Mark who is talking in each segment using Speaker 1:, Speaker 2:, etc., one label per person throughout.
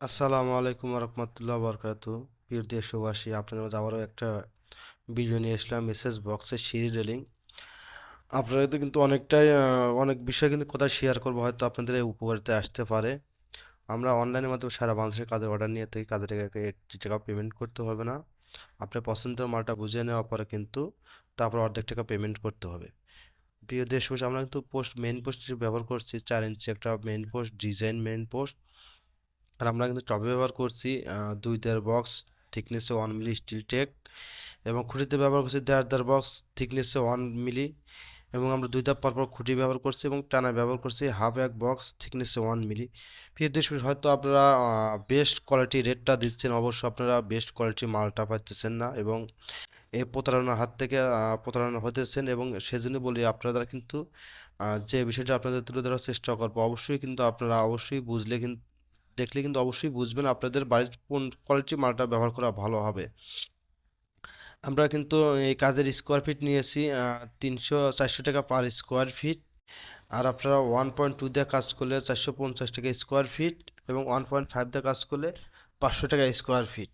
Speaker 1: আসসালামু আলাইকুম রহমতুল্লাহ বরকাতু। প্রিয় দেশবাসী, আপনাদের মাঝে আবারও একটা ভিডিও নিয়ে এসলাম মেসেজ বক্সের সিঁড়ি রেলিং। আপনারা তো কিন্তু অনেকটাই অনেক বিষয় কিন্তু কোথায় শেয়ার করব, হয়তো আপনাদের এই উপকারিতা আসতে পারে। আমরা অনলাইনের মাধ্যমে সারা বাংলাদেশের কাজের অর্ডার নিয়ে থাকি কাজের একটি টাকা পেমেন্ট করতে হবে না। আপনার পছন্দের মালটা বুঝে নেওয়ার পরে কিন্তু তারপর অর্ধেক টাকা পেমেন্ট করতে হবে। প্রিয় দেশবাসী, আমরা কিন্তু পোস্ট মেইন পোস্ট ব্যবহার করছি। চার ইঞ্চি একটা main post design main post আর আমরা কিন্তু টবে ব্যবহার করছি দুই দেড় বক্স থিকনেসে ওয়ান মিলি স্টিল টেক এবং খুঁটিতে ব্যবহার করছি দেড় দেড় বক্স থিকনেসে ওয়ান মিলি এবং আমরা দুই ধাপ পরপর খুঁটি ব্যবহার করছি এবং টানা ব্যবহার করছি হাফ এক বক্স থিকনেসে ওয়ান মিলি প্রিয় দেশ হয়তো আপনারা বেস্ট কোয়ালিটি রেটটা দিচ্ছেন, অবশ্য আপনারা বেস্ট কোয়ালিটির মালটা পাচ্ছেন না এবং এই প্রতারণার হাত থেকে প্রতারণা হতেছেন এবং সেজন্য বলি আপনারা কিন্তু যে বিষয়টা আপনাদের তুলে ধরার চেষ্টা করব, অবশ্যই কিন্তু আপনারা অবশ্যই বুঝলে কিন্তু দেখলে কিন্তু অবশ্যই বুঝবেন আপনাদের বাড়ির কোন কোয়ালিটির মালটা ব্যবহার করা ভালো হবে। আমরা কিন্তু এই কাজের স্কোয়ার ফিট নিয়েছি তিনশো চারশো টাকা পার স্কোয়ার ফিট আর আপনারা ওয়ান পয়েন্ট টু দিয়ে কাজ করলে চারশো পঞ্চাশ টাকা স্কোয়ার ফিট এবং ওয়ান পয়েন্ট ফাইভ দিয়ে কাজ করলে পাঁচশো টাকা স্কোয়ার ফিট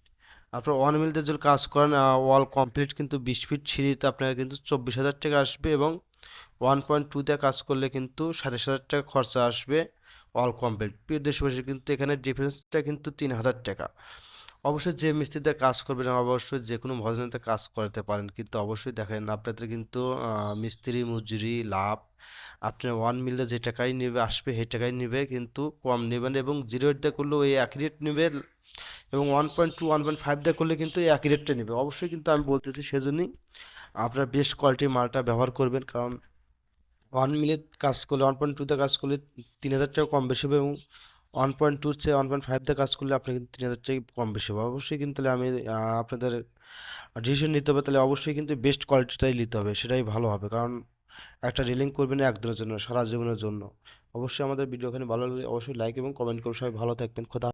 Speaker 1: আপনার ওয়ান মিল দিয়ে যদি কাজ করেন ওয়াল কমপ্লিট কিন্তু বিশ ফিট সিঁড়িতে আপনার কিন্তু চব্বিশ হাজার টাকা আসবে এবং ওয়ান পয়েন্ট টু দিয়ে কাজ করলে কিন্তু সাতাশ হাজার টাকা খরচা আসবে। অল কমপ্লিট প্রিয় দেশবাসী, কিন্তু এখানে ডিফারেন্সটা কিন্তু তিন হাজার টাকা। অবশ্যই যে মিস্ত্রিতে কাজ করবেন, অবশ্যই যে কোনো ভজনাতে কাজ করাতে পারেন, কিন্তু অবশ্যই দেখেন আপনাদের কিন্তু মিস্ত্রি, মজুরি, লাভ আপনার ওয়ান মিলে যে টাকাই নেবে, আসবে সেই টাকাই নেবে, কিন্তু কম নেবেন এবং জিরো দিয়ে করলেও এই একই রেট নেবে এবং one point two one point five দিয়ে করলে কিন্তু এই একই রেটটা নেবে। অবশ্যই কিন্তু আমি বলতেছি সেজন্যই আপনার বেস্ট কোয়ালিটির মালটা ব্যবহার করবেন, কারণ ওয়ান মিলে কাজ করলে ওয়ান পয়েন্ট টুতে কাজ করলে তিন হাজার টাকা কম বেশি হবে এবং ওয়ান পয়েন্ট টুর চেয়ে ওয়ান পয়েন্ট ফাইভতে কাজ করলে আপনি কিন্তু তিন হাজার টাকা কম বেশি হবে। অবশ্যই কিন্তু তাহলে আমি আপনাদের ডিসিশন নিতে হবে, তাহলে অবশ্যই কিন্তু বেস্ট কোয়ালিটিটাই নিতে হবে, সেটাই ভালো হবে। কারণ একটা রিলিং করবেন একদিনের জন্য, সারা জীবনের জন্য। অবশ্যই আমাদের ভিডিও এখানে ভালো লাগলে অবশ্যই লাইক এবং কমেন্ট করে সবাই ভালো থাকবেন, খোদা